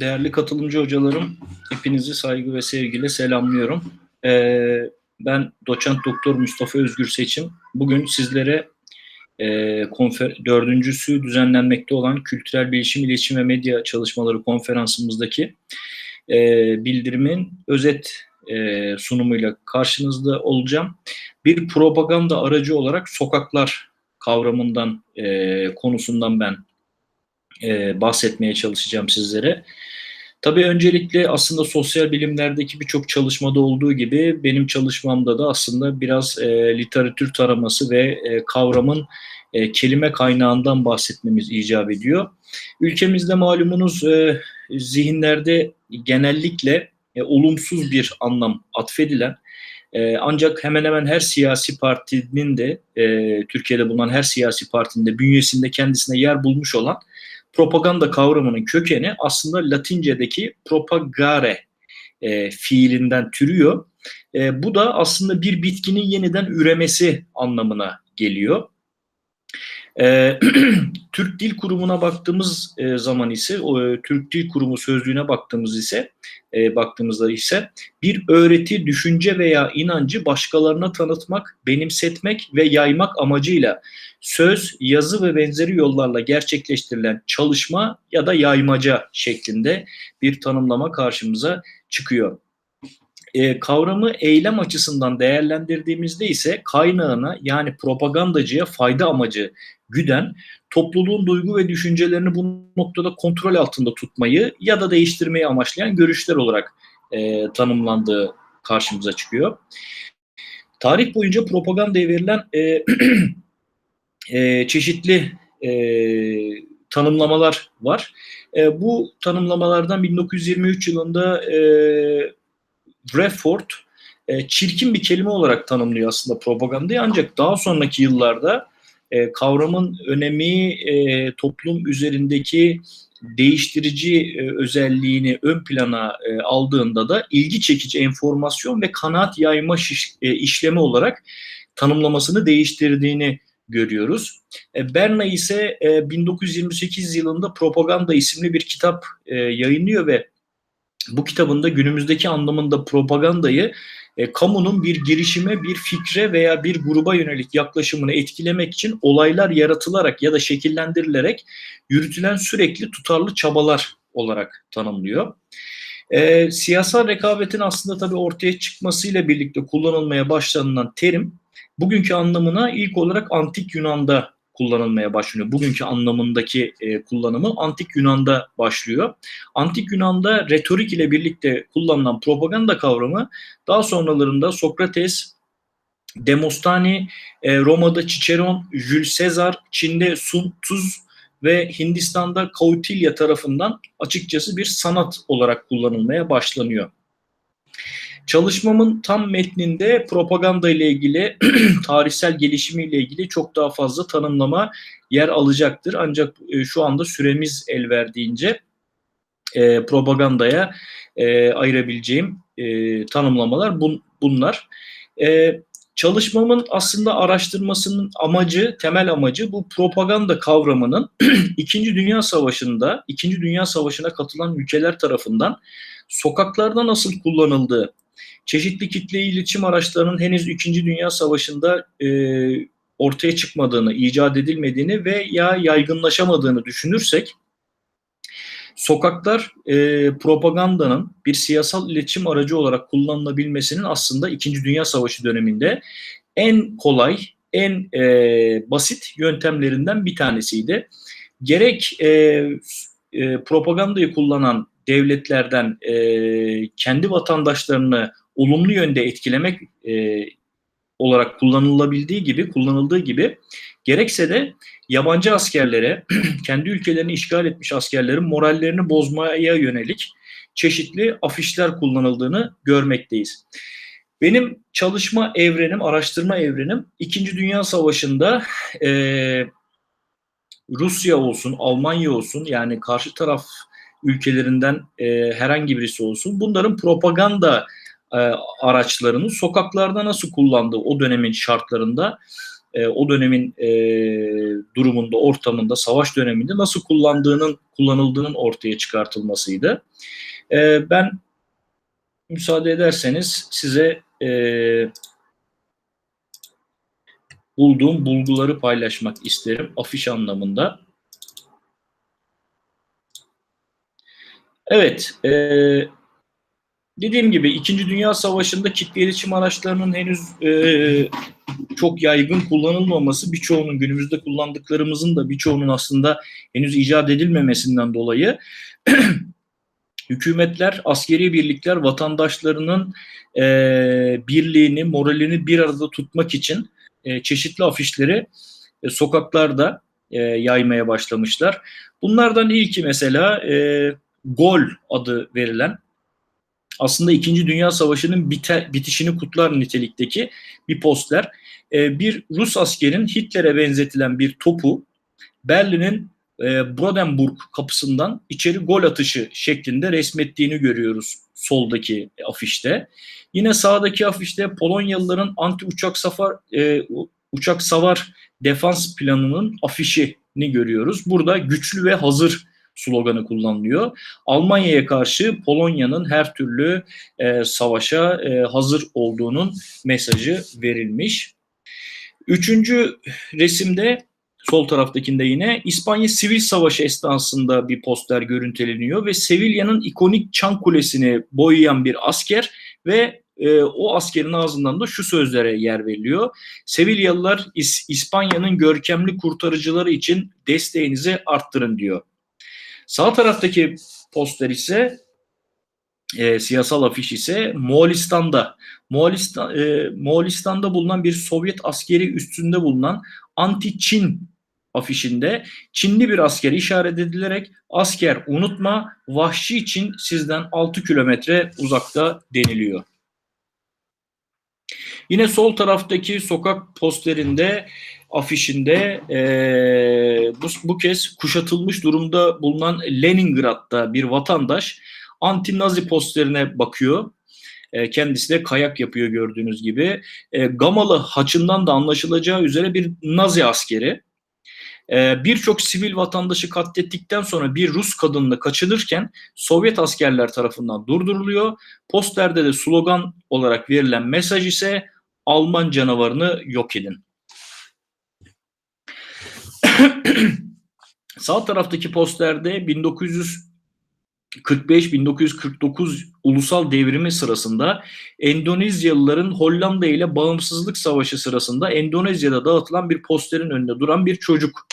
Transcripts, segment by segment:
Değerli katılımcı hocalarım, hepinizi saygı ve sevgiyle selamlıyorum. Ee, ben doçent doktor Mustafa Özgür Seçim. Bugün sizlere e, konfer dördüncüsü düzenlenmekte olan Kültürel Bilişim, İletişim ve Medya Çalışmaları konferansımızdaki e, bildirimin özet e, sunumuyla karşınızda olacağım. Bir propaganda aracı olarak sokaklar kavramından, e, konusundan ben e, bahsetmeye çalışacağım sizlere. Tabii öncelikle aslında sosyal bilimlerdeki birçok çalışmada olduğu gibi benim çalışmamda da aslında biraz e, literatür taraması ve e, kavramın e, kelime kaynağından bahsetmemiz icap ediyor. Ülkemizde malumunuz e, zihinlerde genellikle e, olumsuz bir anlam atfedilen e, ancak hemen hemen her siyasi partinin de e, Türkiye'de bulunan her siyasi partinin de bünyesinde kendisine yer bulmuş olan propaganda kavramının kökeni aslında Latince'deki propagare e, fiilinden türüyor. E, bu da aslında bir bitkinin yeniden üremesi anlamına geliyor. E, Türk Dil Kurumu'na baktığımız e, zaman ise, o, e, Türk Dil Kurumu sözlüğüne baktığımız ise, e, baktığımızda ise bir öğreti, düşünce veya inancı başkalarına tanıtmak, benimsetmek ve yaymak amacıyla söz, yazı ve benzeri yollarla gerçekleştirilen çalışma ya da yaymaca şeklinde bir tanımlama karşımıza çıkıyor. E, kavramı eylem açısından değerlendirdiğimizde ise kaynağına yani propagandacıya fayda amacı güden, topluluğun duygu ve düşüncelerini bu noktada kontrol altında tutmayı ya da değiştirmeyi amaçlayan görüşler olarak e, tanımlandığı karşımıza çıkıyor. Tarih boyunca propagandaya verilen e, e, çeşitli e, tanımlamalar var. E, bu tanımlamalardan 1923 yılında e, Brefford e, çirkin bir kelime olarak tanımlıyor aslında propagandayı ancak daha sonraki yıllarda e, kavramın önemi e, toplum üzerindeki değiştirici e, özelliğini ön plana e, aldığında da ilgi çekici enformasyon ve kanaat yayma şiş, e, işlemi olarak tanımlamasını değiştirdiğini görüyoruz. E, Berna ise e, 1928 yılında Propaganda isimli bir kitap e, yayınlıyor ve bu kitabında günümüzdeki anlamında propagandayı e, kamunun bir girişime, bir fikre veya bir gruba yönelik yaklaşımını etkilemek için olaylar yaratılarak ya da şekillendirilerek yürütülen sürekli tutarlı çabalar olarak tanımlıyor. E, siyasal rekabetin aslında tabii ortaya çıkmasıyla birlikte kullanılmaya başlanılan terim bugünkü anlamına ilk olarak antik Yunan'da kullanılmaya başlıyor. Bugünkü anlamındaki e, kullanımı antik Yunan'da başlıyor. Antik Yunan'da retorik ile birlikte kullanılan propaganda kavramı daha sonralarında Sokrates, Demostani, e, Roma'da Ciceron, Jules Caesar, Çin'de Sun Tzu ve Hindistan'da Kautilya tarafından açıkçası bir sanat olarak kullanılmaya başlanıyor. Çalışmamın tam metninde propaganda ile ilgili tarihsel gelişimi ile ilgili çok daha fazla tanımlama yer alacaktır. Ancak e, şu anda süremiz el verdiğince e, propagandaya e, ayırabileceğim e, tanımlamalar bun, bunlar. E, çalışmamın aslında araştırmasının amacı, temel amacı bu propaganda kavramının İkinci Dünya Savaşı'nda, İkinci Dünya Savaşı'na katılan ülkeler tarafından sokaklarda nasıl kullanıldığı, çeşitli kitle iletişim araçlarının henüz 2. Dünya Savaşı'nda e, ortaya çıkmadığını, icat edilmediğini ve ya yaygınlaşamadığını düşünürsek sokaklar e, propagandanın bir siyasal iletişim aracı olarak kullanılabilmesinin aslında 2. Dünya Savaşı döneminde en kolay, en e, basit yöntemlerinden bir tanesiydi. Gerek e, e, propagandayı kullanan devletlerden e, kendi vatandaşlarını olumlu yönde etkilemek e, olarak kullanılabildiği gibi, kullanıldığı gibi gerekse de yabancı askerlere, kendi ülkelerini işgal etmiş askerlerin morallerini bozmaya yönelik çeşitli afişler kullanıldığını görmekteyiz. Benim çalışma evrenim, araştırma evrenim İkinci Dünya Savaşı'nda e, Rusya olsun, Almanya olsun yani karşı taraf ülkelerinden e, herhangi birisi olsun bunların propaganda e, araçlarını sokaklarda nasıl kullandığı o dönemin şartlarında e, o dönemin e, durumunda, ortamında, savaş döneminde nasıl kullandığının, kullanıldığının ortaya çıkartılmasıydı. E, ben müsaade ederseniz size e, bulduğum bulguları paylaşmak isterim afiş anlamında. Evet, e, dediğim gibi İkinci Dünya Savaşı'nda kitle iletişim araçlarının henüz e, çok yaygın kullanılmaması, birçoğunun günümüzde kullandıklarımızın da birçoğunun aslında henüz icat edilmemesinden dolayı hükümetler, askeri birlikler vatandaşlarının e, birliğini, moralini bir arada tutmak için e, çeşitli afişleri e, sokaklarda e, yaymaya başlamışlar. Bunlardan ilki mesela e, Gol adı verilen aslında İkinci Dünya Savaşı'nın bite, bitişini kutlar nitelikteki bir poster. E, bir Rus askerin Hitler'e benzetilen bir topu Berlin'in e, Brandenburg kapısından içeri gol atışı şeklinde resmettiğini görüyoruz soldaki afişte. Yine sağdaki afişte Polonyalıların anti uçak safar e, uçak savar defans planının afişini görüyoruz. Burada güçlü ve hazır sloganı kullanılıyor. Almanya'ya karşı Polonya'nın her türlü e, savaşa e, hazır olduğunun mesajı verilmiş. Üçüncü resimde sol taraftakinde yine İspanya Sivil Savaşı esnasında bir poster görüntüleniyor ve Sevilla'nın ikonik çan kulesini boyayan bir asker ve e, o askerin ağzından da şu sözlere yer veriliyor. Sevilyalılar İs- İspanya'nın görkemli kurtarıcıları için desteğinizi arttırın diyor. Sağ taraftaki poster ise e, siyasal afiş ise Moğolistan'da Moğolistan, e, Moğolistan'da bulunan bir Sovyet askeri üstünde bulunan anti-Çin afişinde Çinli bir asker işaret edilerek asker unutma vahşi için sizden 6 kilometre uzakta deniliyor. Yine sol taraftaki sokak posterinde afişinde e, bu, bu kez kuşatılmış durumda bulunan Leningrad'da bir vatandaş anti-Nazi posterine bakıyor. E, kendisi de kayak yapıyor gördüğünüz gibi. E, Gamalı haçından da anlaşılacağı üzere bir Nazi askeri. E, Birçok sivil vatandaşı katlettikten sonra bir Rus kadınla kaçılırken Sovyet askerler tarafından durduruluyor. Posterde de slogan olarak verilen mesaj ise Alman canavarını yok edin. Sağ taraftaki posterde 1945-1949 ulusal devrimi sırasında Endonezyalıların Hollanda ile bağımsızlık savaşı sırasında Endonezya'da dağıtılan bir posterin önünde duran bir çocuk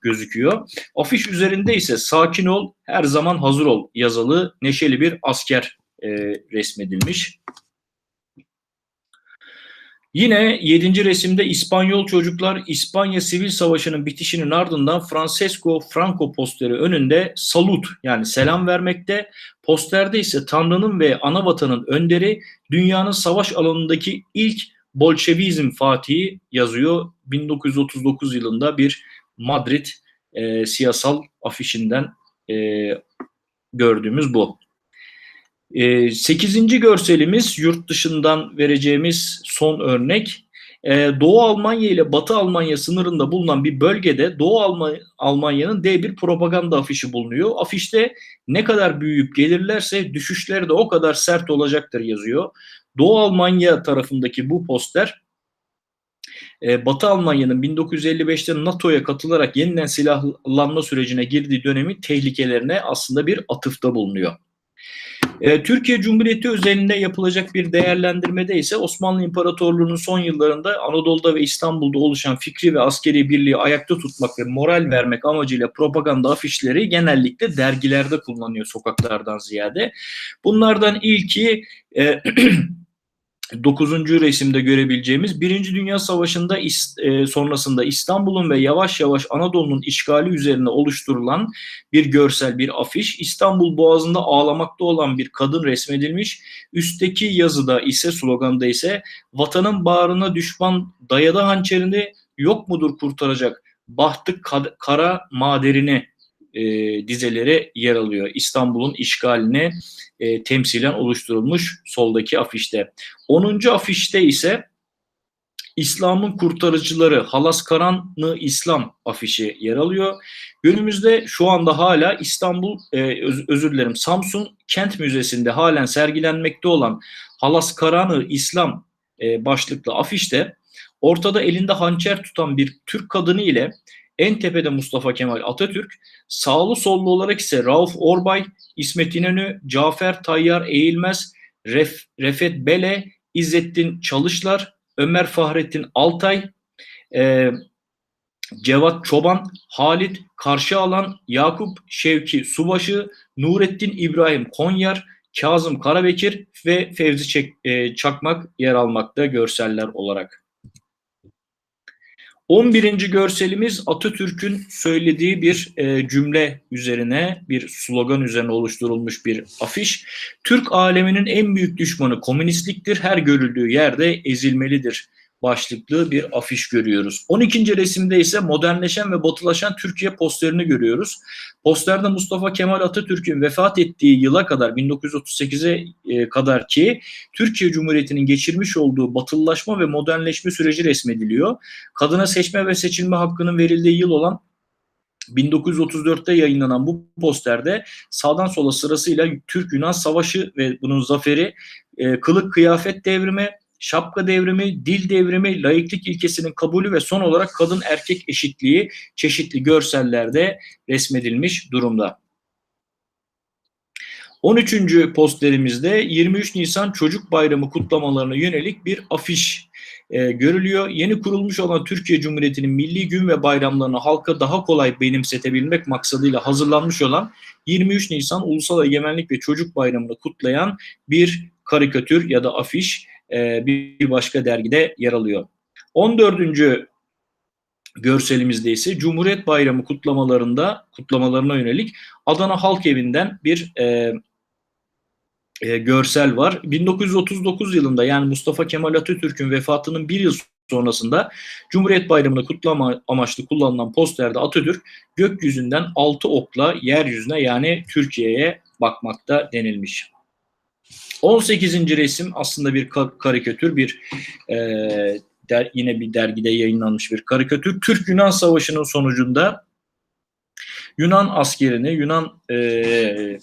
gözüküyor. Afiş üzerinde ise sakin ol, her zaman hazır ol yazılı neşeli bir asker e, resmedilmiş. Yine 7. resimde İspanyol çocuklar İspanya Sivil Savaşı'nın bitişinin ardından Francesco Franco posteri önünde salut yani selam vermekte. Posterde ise Tanrı'nın ve ana vatanın önderi dünyanın savaş alanındaki ilk Bolşevizm Fatihi yazıyor. 1939 yılında bir Madrid e, siyasal afişinden e, gördüğümüz bu. E, sekizinci görselimiz yurt dışından vereceğimiz son örnek. E, Doğu Almanya ile Batı Almanya sınırında bulunan bir bölgede Doğu Alm Almanya'nın D1 propaganda afişi bulunuyor. Afişte ne kadar büyüyüp gelirlerse düşüşleri de o kadar sert olacaktır yazıyor. Doğu Almanya tarafındaki bu poster e, Batı Almanya'nın 1955'te NATO'ya katılarak yeniden silahlanma sürecine girdiği dönemi tehlikelerine aslında bir atıfta bulunuyor. E, Türkiye Cumhuriyeti özelinde yapılacak bir değerlendirmede ise Osmanlı İmparatorluğu'nun son yıllarında Anadolu'da ve İstanbul'da oluşan fikri ve askeri birliği ayakta tutmak ve moral vermek amacıyla propaganda afişleri genellikle dergilerde kullanıyor sokaklardan ziyade. Bunlardan ilki e, 9. resimde görebileceğimiz Birinci Dünya Savaşı'nda e, sonrasında İstanbul'un ve yavaş yavaş Anadolu'nun işgali üzerine oluşturulan bir görsel, bir afiş. İstanbul Boğazı'nda ağlamakta olan bir kadın resmedilmiş. Üstteki yazıda ise sloganda ise vatanın bağrına düşman dayadı hançerini yok mudur kurtaracak bahtı kara maderini e, dizeleri yer alıyor. İstanbul'un işgaline e, temsilen oluşturulmuş soldaki afişte. 10. afişte ise İslam'ın kurtarıcıları Halas Karanlı İslam afişi yer alıyor. Günümüzde şu anda hala İstanbul, e, öz, özür dilerim Samsun Kent Müzesi'nde halen sergilenmekte olan Halas Karanı İslam e, başlıklı afişte ortada elinde hançer tutan bir Türk kadını ile en tepede Mustafa Kemal Atatürk, sağlı sollu olarak ise Rauf Orbay, İsmet İnönü, Cafer Tayyar Eğilmez, Ref, Refet Bele, İzzettin Çalışlar, Ömer Fahrettin Altay, e, Cevat Çoban, Halit Karşıalan, Yakup Şevki Subaşı, Nurettin İbrahim Konyar, Kazım Karabekir ve Fevzi e, Çakmak yer almakta görseller olarak. 11. görselimiz Atatürk'ün söylediği bir e, cümle üzerine, bir slogan üzerine oluşturulmuş bir afiş. Türk aleminin en büyük düşmanı komünistliktir, her görüldüğü yerde ezilmelidir başlıklı bir afiş görüyoruz. 12. resimde ise modernleşen ve batılaşan Türkiye posterini görüyoruz. Posterde Mustafa Kemal Atatürk'ün vefat ettiği yıla kadar 1938'e e, kadar ki Türkiye Cumhuriyeti'nin geçirmiş olduğu batılılaşma ve modernleşme süreci resmediliyor. Kadına seçme ve seçilme hakkının verildiği yıl olan 1934'te yayınlanan bu posterde sağdan sola sırasıyla Türk-Yunan Savaşı ve bunun zaferi, e, kılık kıyafet devrimi, şapka devrimi, dil devrimi, laiklik ilkesinin kabulü ve son olarak kadın erkek eşitliği çeşitli görsellerde resmedilmiş durumda. 13. posterimizde 23 Nisan Çocuk Bayramı kutlamalarına yönelik bir afiş e, görülüyor. Yeni kurulmuş olan Türkiye Cumhuriyeti'nin milli gün ve bayramlarını halka daha kolay benimsetebilmek maksadıyla hazırlanmış olan 23 Nisan Ulusal Egemenlik ve Çocuk Bayramı'nı kutlayan bir karikatür ya da afiş e, bir başka dergide yer alıyor. 14. görselimizde ise Cumhuriyet Bayramı kutlamalarında kutlamalarına yönelik Adana Halk Evi'nden bir e, e, görsel var. 1939 yılında yani Mustafa Kemal Atatürk'ün vefatının bir yıl sonrasında Cumhuriyet Bayramı'nı kutlama amaçlı kullanılan posterde Atatürk gökyüzünden altı okla yeryüzüne yani Türkiye'ye bakmakta denilmiş. 18. resim aslında bir karikatür, bir e, der, yine bir dergide yayınlanmış bir karikatür. Türk-Yunan Savaşı'nın sonucunda Yunan askerini, Yunan e,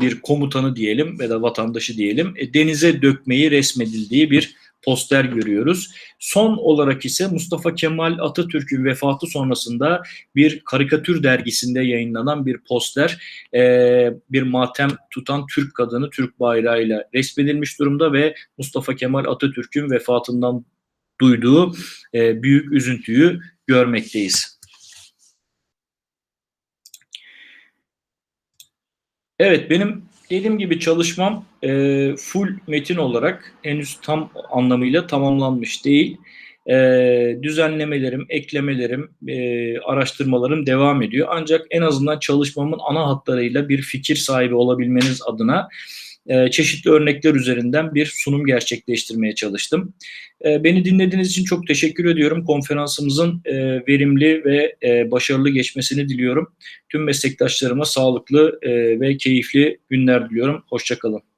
bir komutanı diyelim ve da vatandaşı diyelim e, denize dökmeyi resmedildiği bir poster görüyoruz. Son olarak ise Mustafa Kemal Atatürk'ün vefatı sonrasında bir karikatür dergisinde yayınlanan bir poster, e, bir matem tutan Türk kadını Türk bayrağıyla resmedilmiş durumda ve Mustafa Kemal Atatürk'ün vefatından duyduğu e, büyük üzüntüyü görmekteyiz. Evet benim dediğim gibi çalışmam e, full metin olarak henüz tam anlamıyla tamamlanmış değil. E, düzenlemelerim, eklemelerim, e, araştırmalarım devam ediyor. Ancak en azından çalışmamın ana hatlarıyla bir fikir sahibi olabilmeniz adına e, çeşitli örnekler üzerinden bir sunum gerçekleştirmeye çalıştım. E, beni dinlediğiniz için çok teşekkür ediyorum. Konferansımızın e, verimli ve başarılı geçmesini diliyorum. Tüm meslektaşlarıma sağlıklı ve keyifli günler diliyorum. Hoşçakalın.